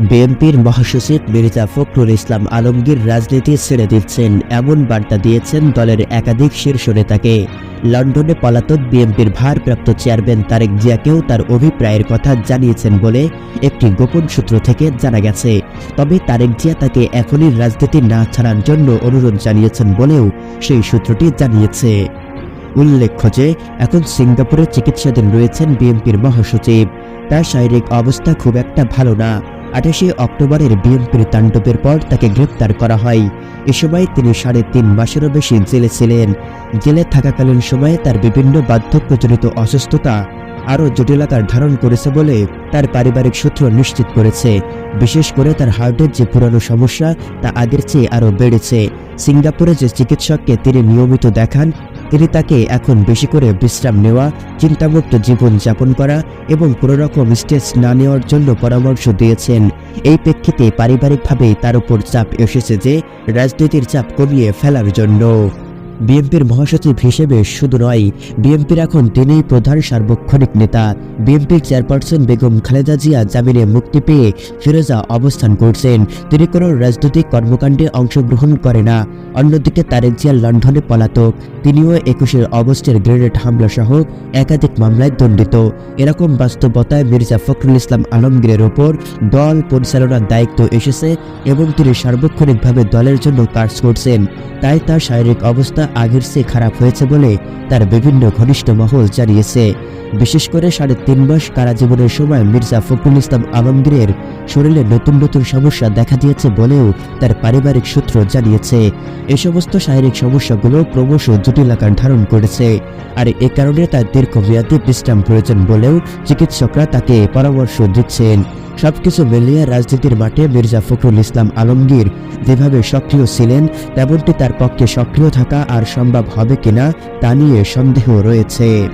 বিএনপির মহাসচিব মির্জা ফখরুল ইসলাম আলমগীর রাজনীতি ছেড়ে দিচ্ছেন, এমন বার্তা দিয়েছেন দলের একাধিক শীর্ষ নেতাকে। লন্ডনে পলাতক বিএনপির ভারপ্রাপ্ত চেয়ারম্যান তারেক জিয়াকেও তার অভিপ্রায়ের কথা জানিয়েছেন বলে একটি গোপন সূত্র থেকে জানা গেছে। তবে তারেক জিয়া তাকে এখনই রাজনীতি না ছাড়ার জন্য অনুরোধ জানিয়েছেন বলেও সেই সূত্রটি জানিয়েছে। উল্লেখ্য যে, এখন সিঙ্গাপুরে চিকিৎসাধীন রয়েছেন বিএনপির মহাসচিব। তার শারীরিক অবস্থা খুব একটা ভালো না। আঠাশে অক্টোবরের বিএনপির তাণ্ডবের পর তাকে গ্রেপ্তার করা হয়। এ সময় তিনি সাড়ে তিন মাসেরও বেশি জেলে ছিলেন। জেলে থাকাকালীন সময়ে তার বিভিন্ন বার্ধক্যজনিত অসুস্থতা আরও জটিলতার ধারণ করেছে বলে তার পারিবারিক সূত্র নিশ্চিত করেছে। বিশেষ করে তার হার্টের যে পুরানো সমস্যা তা আগের চেয়ে আরও বেড়েছে। সিঙ্গাপুরে যে চিকিৎসককে তিনি নিয়মিত দেখান তিনি তাকে এখন বেশি করে বিশ্রাম নেওয়া, চিন্তামুক্ত জীবন যাপন করা এবং কোনো রকম স্ট্রেস না নেওয়ার জন্য পরামর্শ দিয়েছেন। এই প্রেক্ষিতে পারিবারিকভাবে তার উপর চাপ এসেছে যে, রাজনীতির চাপ কমিয়ে ফেলার জন্য। বিএনপির মহাসচিব হিসেবে শুধু নয়, বিএনপির এখন তিনিই প্রধান সার্বক্ষণিক নেতা। বিএনপির চেয়ারপারসন বেগম খালেদা জিয়া জামিনে মুক্তি পেয়ে ফিরোজা অবস্থান করছেন। তিনি কোনো রাজনৈতিক কর্মকাণ্ডে অংশগ্রহণ করে না। অন্যদিকে তারেক জিয়া লন্ডনে পলাতক। তিনিও একুশের অগস্টের গ্রেনেড হামলা সহ একাধিক মামলায় দণ্ডিত। এরকম বাস্তবতায় মির্জা ফখরুল ইসলাম আলমগীরের ওপর দল পরিচালনার দায়িত্ব এসেছে এবং তিনি সার্বক্ষণিকভাবে দলের জন্য কাজ করছেন। তাই তার শারীরিক অবস্থা আগের চেয়ে খারাপ হয়েছে বলে তার বিভিন্ন ঘনিষ্ঠ মহল জানিয়েছে। বিশেষ করে সাড়ে তিন মাস কারাজীবনের সময় মির্জা ফখরুল ইসলাম আলমগীরের শরীরে নতুন নতুন সমস্যা দেখা দিয়েছে বলেও তার পারিবারিক সূত্র জানিয়েছে। এ সমস্ত শারীরিক সমস্যাগুলো ক্রমশ জটিল আকার ধারণ করেছে আর এ কারণে তার দীর্ঘমেয়াদী বিশ্রাম প্রয়োজন বলেও চিকিৎসকরা তাকে পরামর্শ দিচ্ছেন। সবকিছু মিলিয়ে রাজনীতির মাঠে মির্জা ফখরুল ইসলাম আলমগীর যেভাবে সক্রিয় ছিলেন, তেমনটি তার পক্ষে সক্রিয় থাকা আর সম্ভব হবে কিনা তা নিয়ে সন্দেহ রয়েছে।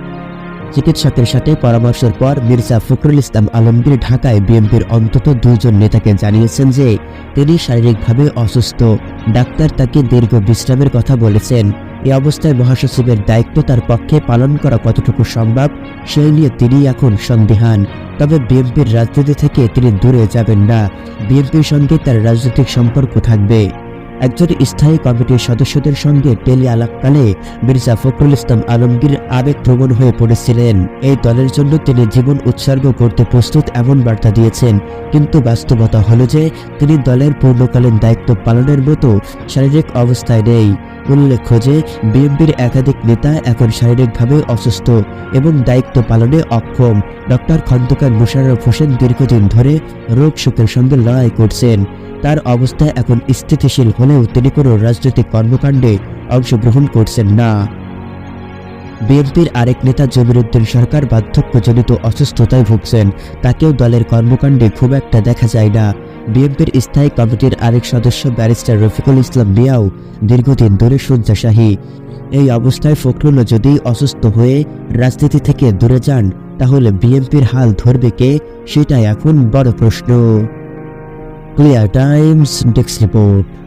চিকিৎসকের সাথে পরামর্শের পর মির্জা ফখরুল ইসলাম আলমগীর ঢাকায় বিএনপির অন্তত দুইজন নেতাকে জানিয়েছেন যে, তিনি শারীরিকভাবে অসুস্থ। ডাক্তার তাকে দীর্ঘ বিশ্রামের কথা বলেছেন। এই অবস্থায় মহাসচিবের দায়িত্ব তার পক্ষে পালন করা কতটুকু সম্ভব, সেই নিয়ে তিনি এখন সন্দেহান। তবে বিএনপির রাজনীতি থেকে তিনি দূরে যাবেন না। বিএনপির সঙ্গে তার রাজনৈতিক সম্পর্ক থাকবে। একজন স্থায়ী কমিটির সদস্যদের সঙ্গে টেলি আলাপকালে মির্জা ফখরুল ইসলাম আলমগীর আবেগপ্রবণ হয়ে পড়েছিলেন। এই দলের জন্য তিনি জীবন উৎসর্গ করতে প্রস্তুত এমন বার্তা দিয়েছেন। কিন্তু বাস্তবতা হল যে তিনি দলের পূর্ণকালীন দায়িত্ব পালনের মতো শারীরিক অবস্থায় নেই। উল্লেখ্য যে, বিএনপির একাধিক নেতা এখন শারীরিকভাবে অসুস্থ এবং দায়িত্ব পালনে অক্ষম। ডক্টর খন্দকার মুশারফ হোসেন দীর্ঘদিন ধরে রোগ শোকের সঙ্গে লড়াই করছেন। তার অবস্থা এখন স্থিতিশীল হলেও তিনি কোনো রাজনৈতিক কর্মকাণ্ডে অংশগ্রহণ করছেন না। বিএনপির আরেক নেতা জমিরুদ্দিন সরকার বার্ধক্যজনিত অসুস্থতায় ভুগছেন। তাকেও দলের কর্মকাণ্ডে খুব একটা দেখা যায় না। বিএনপির স্থায়ী কমিটির আরেক সদস্য ব্যারিস্টার রফিকুল ইসলাম মিয়াও দীর্ঘদিন ধরে শয্যাশাহী। এই অবস্থায় ফখরুল যদি অসুস্থ হয়ে রাজনীতি থেকে দূরে যান, তাহলে বিএনপির হাল ধরবে কে? সেটাই এখন বড় প্রশ্ন। Clear Times desk report.